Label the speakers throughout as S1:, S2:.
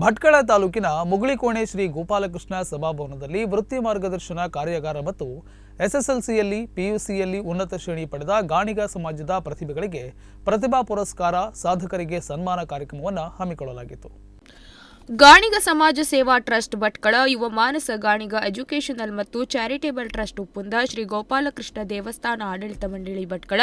S1: ಭಟ್ಕಳ ತಾಲೂಕಿನ ಮುಗುಳಿಕೋಣೆ ಶ್ರೀ ಗೋಪಾಲಕೃಷ್ಣ ಸಭಾಭವನದಲ್ಲಿ ವೃತ್ತಿ ಮಾರ್ಗದರ್ಶನ ಕಾರ್ಯಾಗಾರ ಮತ್ತು ಎಸ್ಎಸ್ಎಲ್ಸಿಯಲ್ಲಿ ಪಿಯುಸಿಯಲ್ಲಿ ಉನ್ನತ ಶ್ರೇಣಿ ಪಡೆದ ಗಾಣಿಗ ಸಮಾಜದ ಪ್ರತಿಭೆಗಳಿಗೆ ಪ್ರತಿಭಾ ಪುರಸ್ಕಾರ ಸಾಧಕರಿಗೆ ಸನ್ಮಾನ ಕಾರ್ಯಕ್ರಮವನ್ನು ಹಮ್ಮಿಕೊಳ್ಳಲಾಗಿತ್ತು.
S2: ಗಾಣಿಗ ಸಮಾಜ ಸೇವಾ ಟ್ರಸ್ಟ್ ಭಟ್ಕಳ, ಯುವ ಮಾನಸ ಗಾಣಿಗ ಎಜುಕೇಷನಲ್ ಮತ್ತು ಚಾರಿಟೇಬಲ್ ಟ್ರಸ್ಟ್ ಒಪ್ಪಂದ ಶ್ರೀ ಗೋಪಾಲಕೃಷ್ಣ ದೇವಸ್ಥಾನ ಆಡಳಿತ ಮಂಡಳಿ ಭಟ್ಕಳ,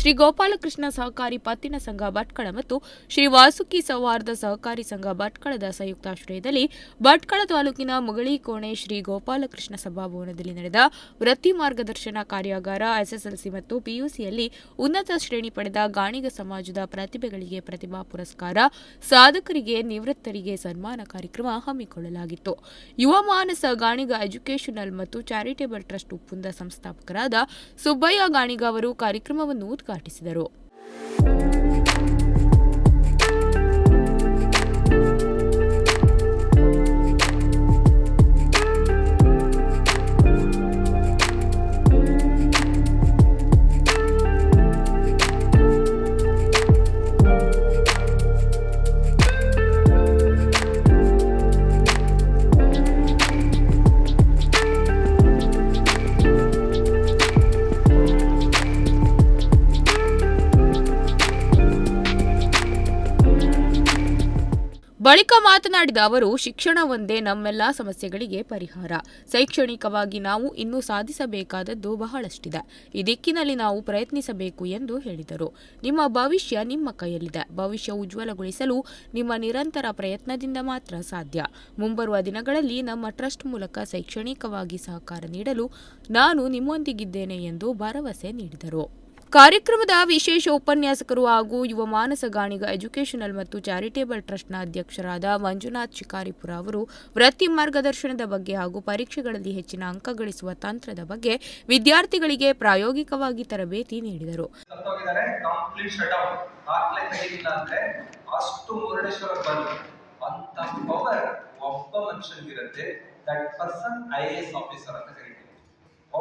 S2: ಶ್ರೀ ಗೋಪಾಲಕೃಷ್ಣ ಸಹಕಾರಿ ಪತ್ತಿನ ಸಂಘ ಭಟ್ಕಳ ಮತ್ತು ಶ್ರೀ ವಾಸುಕಿ ಸೌಹಾರ್ದ ಸಹಕಾರಿ ಸಂಘ ಭಟ್ಕಳದ ಸಂಯುಕ್ತಾಶ್ರಯದಲ್ಲಿ ಭಟ್ಕಳ ತಾಲೂಕಿನ ಮುಗಳಿಕೋಣೆ ಶ್ರೀ ಗೋಪಾಲಕೃಷ್ಣ ಸಭಾಭವನದಲ್ಲಿ ನಡೆದ ವೃತ್ತಿ ಮಾರ್ಗದರ್ಶನ ಕಾರ್ಯಾಗಾರ, ಎಸ್ಎಸ್ಎಲ್ಸಿ ಮತ್ತು ಪಿಯುಸಿಯಲ್ಲಿ ಉನ್ನತ ಶ್ರೇಣಿ ಪಡೆದ ಗಾಣಿಗ ಸಮಾಜದ ಪ್ರತಿಭೆಗಳಿಗೆ ಪ್ರತಿಭಾ ಪುರಸ್ಕಾರ, ಸಾಧಕರಿಗೆ ನಿವೃತ್ತರಿಗೆ ಸನ್ಮಾನ ಕಾರ್ಯಕ್ರಮ ಹಮ್ಮಿಕೊಳ್ಳಲಾಗಿತ್ತು. ಯುವ ಮಾನಸ ಗಾಣಿಗ ಎಜುಕೇಷನಲ್ ಮತ್ತು ಚಾರಿಟೇಬಲ್ ಟ್ರಸ್ಟ್ ಒಪ್ಪಂದ ಸಂಸ್ಥಾಪಕರಾದ ಸುಬ್ಬಯ್ಯ ಗಾಣಿಗ ಅವರು ಕಾರ್ಯಕ್ರಮವನ್ನು ಉದ್ಘಾಟಿಸಿದರು. ಬಳಿಕ ಮಾತನಾಡಿದ ಅವರು ಶಿಕ್ಷಣ ಒಂದೇ ನಮ್ಮೆಲ್ಲ ಸಮಸ್ಯೆಗಳಿಗೆ ಪರಿಹಾರ. ಶೈಕ್ಷಣಿಕವಾಗಿ ನಾವು ಇನ್ನೂ ಸಾಧಿಸಬೇಕಾದದ್ದು ಬಹಳಷ್ಟಿದೆ. ಈ ದಿಕ್ಕಿನಲ್ಲಿ ನಾವು ಪ್ರಯತ್ನಿಸಬೇಕು ಎಂದು ಹೇಳಿದರು. ನಿಮ್ಮ ಭವಿಷ್ಯ ನಿಮ್ಮ ಕೈಯಲ್ಲಿದೆ. ಭವಿಷ್ಯ ಉಜ್ವಲಗೊಳಿಸಲು ನಿಮ್ಮ ನಿರಂತರ ಪ್ರಯತ್ನದಿಂದ ಮಾತ್ರ ಸಾಧ್ಯ. ಮುಂಬರುವ ದಿನಗಳಲ್ಲಿ ನಮ್ಮ ಟ್ರಸ್ಟ್ ಮೂಲಕ ಶೈಕ್ಷಣಿಕವಾಗಿ ಸಹಕಾರ ನೀಡಲು ನಾನು ನಿಮ್ಮೊಂದಿಗಿದ್ದೇನೆ ಎಂದು ಭರವಸೆ ನೀಡಿದರು. ಕಾರ್ಯಕ್ರಮದ ವಿಶೇಷ ಉಪನ್ಯಾಸಕರು ಹಾಗೂ ಯುವ ಮಾನಸ ಗಾಣಿಗ ಎಜುಕೇಷನಲ್ ಮತ್ತು ಚಾರಿಟೇಬಲ್ ಟ್ರಸ್ಟ್ನ ಅಧ್ಯಕ್ಷರಾದ ಮಂಜುನಾಥ್ ಶಿಕಾರಿಪುರ ಅವರು ವೃತ್ತಿ ಮಾರ್ಗದರ್ಶನದ ಬಗ್ಗೆ ಹಾಗೂ ಪರೀಕ್ಷೆಗಳಲ್ಲಿ ಹೆಚ್ಚಿನ ಅಂಕ ಗಳಿಸುವ ತಂತ್ರದ ಬಗ್ಗೆ ವಿದ್ಯಾರ್ಥಿಗಳಿಗೆ ಪ್ರಾಯೋಗಿಕವಾಗಿ ತರಬೇತಿ ನೀಡಿದರು.
S3: ಒಬ್ಬ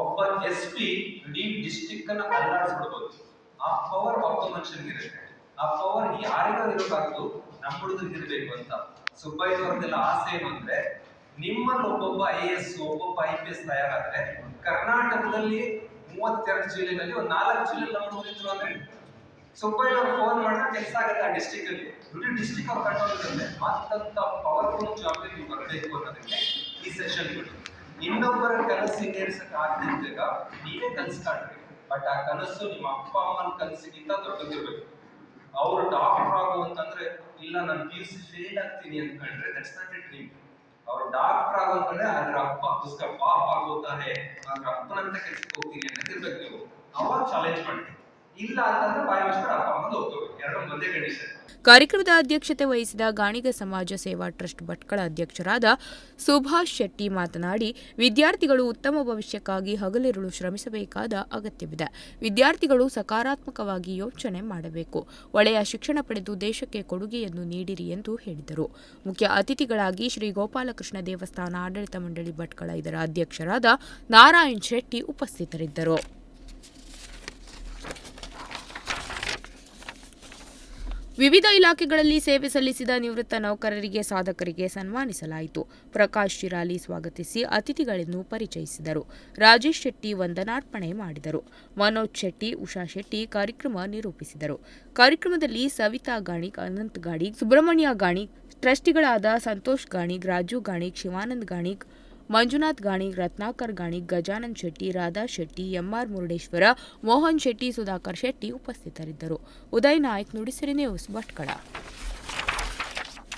S3: ಒಬ್ಬ ಎಸ್ ಪಿ ಇಡೀ ಡಿಸ್ಟಿಕ್ ಅನ್ನ ಅಲ್ಲಾಡಿಸ್ಬಿಡ್ಬೋದು ಆ ಪವರ್ ಒಬ್ಬ ಮನುಷ್ಯನಿಗಿರುತ್ತೆ ಆ ಪವರ್ ಯಾರಿಗೂ ಇರಬಾರ್ದು ನಮ್ಮ ಹುಡುಗರಿಗಿರ್ಬೇಕು ಅಂತ. ಸುಬ್ಬಯ್ಯನವ್ರದ್ದೆಲ್ಲ ಆಸೆ ಏನು ಅಂದ್ರೆ, ನಿಮ್ಮಲ್ಲಿ ಒಬ್ಬೊಬ್ಬ ಐ ಎಸ್, ಒಬ್ಬೊಬ್ಬ ಐ ಪಿ ಎಸ್ ತಯಾರಾದ್ರೆ, ಕರ್ನಾಟಕದಲ್ಲಿ ಮೂವತ್ತೆರಡು ಜಿಲ್ಲೆನಲ್ಲಿ ಒಂದು ನಾಲ್ಕು ಜಿಲ್ಲೆ ನಮ್ಮ ಹುಡುಗರು ಇದ್ರು ಅಂದ್ರೆ ಸುಬ್ಬಯ್ಯ ಅವ್ರು ಫೋನ್ ಮಾಡಿದ್ರೆ ಕೆಲಸ ಆಗುತ್ತೆ ಆ ಡಿಸ್ಟಿಕ್ ಅಲ್ಲಿ. ಇಡೀ ಡಿಸ್ಟಿಕ್ ಅವ್ರು ಕಂಡು ಮತ್ತಂತ ಪವರ್ಫುಲ್ ಜಾಬ್ ನೀವು ಬರಬೇಕು ಅನ್ನೋದಕ್ಕೆ ಈ ಸೆಷನ್ ಇನ್ನೊಬ್ಬರ ಕನಸು ಈಡೇರಿಸಕ್ ಆಗದಿದ್ದಾಗ ನೀವೇ ಕನಸು ಕಾಣ್ಬೇಕು ಬಟ್ ಆ ಕನಸು ನಿಮ್ಮ ಅಪ್ಪ ಅಮ್ಮನ ಕನಸಿಗಿಂತ ದೊಡ್ಡದಿರ್ಬೇಕು. ಅವ್ರು ಡಾಕ್ಟರ್ ಆಗು ಅಂತಂದ್ರೆ ಇಲ್ಲ, ನಾನು ಪಿ ಯು ಸಿ ಫೇಲ್ ಆಗ್ತೀನಿ ಅಂದ್ಕೊಂಡ್ರೆ ದಟ್ಸ್ ನಾಟ್ ಎ ಡ್ರೀಮ್ ಅವ್ರು ಡಾಕ್ಟರ್ ಆಗು ಅಂತಂದ್ರೆ ಅದ್ರ ಅಪ್ಪ ಪುಸ್ತಕ ಪಾಪ ಆಗೋತಾರೆ ಅದ್ರ ಅಪ್ಪನಂತ ಕೆಲ್ಸಕ್ಕೆ ಹೋಗ್ತೀನಿ ಅಂತ ಇರ್ಬೇಕು ನೀವು. ಅವಾಗ ಚಾಲೆಂಜ್ ಮಾಡ್ತೀವಿ ಇಲ್ಲ ಅಂತಂದ್ರೆ ಬಾಯಿ ಅಪ್ಪ ಎರಡು ಒಂದೇ ಕಂಡೀಷನ್
S2: ಕಾರ್ಯಕ್ರಮದ ಅಧ್ಯಕ್ಷತೆ ವಹಿಸಿದ ಗಾಣಿಗ ಸಮಾಜ ಸೇವಾ ಟ್ರಸ್ಟ್ ಭಟ್ಕಳ ಅಧ್ಯಕ್ಷರಾದ ಸುಭಾಷ್ ಶೆಟ್ಟಿ ಮಾತನಾಡಿ, ವಿದ್ಯಾರ್ಥಿಗಳು ಉತ್ತಮ ಭವಿಷ್ಯಕ್ಕಾಗಿ ಹಗಲಿರುಳು ಶ್ರಮಿಸಬೇಕಾದ ಅಗತ್ಯವಿದೆ. ವಿದ್ಯಾರ್ಥಿಗಳು ಸಕಾರಾತ್ಮಕವಾಗಿ ಯೋಚನೆ ಮಾಡಬೇಕು. ಒಳ್ಳೆಯ ಶಿಕ್ಷಣ ಪಡೆದು ದೇಶಕ್ಕೆ ಕೊಡುಗೆಯನ್ನು ನೀಡಿರಿ ಎಂದು ಹೇಳಿದರು. ಮುಖ್ಯ ಅತಿಥಿಗಳಾಗಿ ಶ್ರೀ ಗೋಪಾಲಕೃಷ್ಣ ದೇವಸ್ಥಾನ ಆಡಳಿತ ಮಂಡಳಿ ಭಟ್ಕಳ ಇದರ ಅಧ್ಯಕ್ಷರಾದ ನಾರಾಯಣ್ ಶೆಟ್ಟಿ ಉಪಸ್ಥಿತರಿದ್ದರು. ವಿವಿಧ ಇಲಾಖೆಗಳಲ್ಲಿ ಸೇವೆ ಸಲ್ಲಿಸಿದ ನಿವೃತ್ತ ನೌಕರರಿಗೆ ಸಾಧಕರಿಗೆ ಸನ್ಮಾನಿಸಲಾಯಿತು. ಪ್ರಕಾಶ್ ಶಿರಾಲಿ ಸ್ವಾಗತಿಸಿ ಅತಿಥಿಗಳನ್ನು ಪರಿಚಯಿಸಿದರು. ರಾಜೇಶ್ ಶೆಟ್ಟಿ ವಂದನಾರ್ಪಣೆ ಮಾಡಿದರು. ಮನೋಜ್ ಶೆಟ್ಟಿ, ಉಷಾ ಶೆಟ್ಟಿ ಕಾರ್ಯಕ್ರಮ ನಿರೂಪಿಸಿದರು. ಕಾರ್ಯಕ್ರಮದಲ್ಲಿ ಸವಿತಾ ಗಾಣಿಕ್ ಅನಂತ್ ಗಾಣಿ, ಸುಬ್ರಹ್ಮಣ್ಯ ಗಾಣಿಕ್ ಟ್ರಸ್ಟಿಗಳಾದ ಸಂತೋಷ್ ಗಾಣಿಕ್ ರಾಜು ಗಾಣಿಕ್ ಶಿವಾನಂದ್ ಗಾಣಿಗ್ ಮಂಜುನಾಥ್ ಗಾಣಿ, ರತ್ನಾಕರ್ ಗಾಣಿ ಗಜಾನಂದ ಶೆಟ್ಟಿ, ರಾಧಾ ಶೆಟ್ಟಿ, ಎಂಆರ್ ಮುರುಡೇಶ್ವರ, ಮೋಹನ್ ಶೆಟ್ಟಿ, ಸುಧಾಕರ್ ಶೆಟ್ಟಿ ಉಪಸ್ಥಿತರಿದ್ದರು. ಉದಯ್ ನಾಯಕ್ ನುಡಿಸಿರಿ ನ್ಯೂಸ್ ಭಟ್ಕಳ.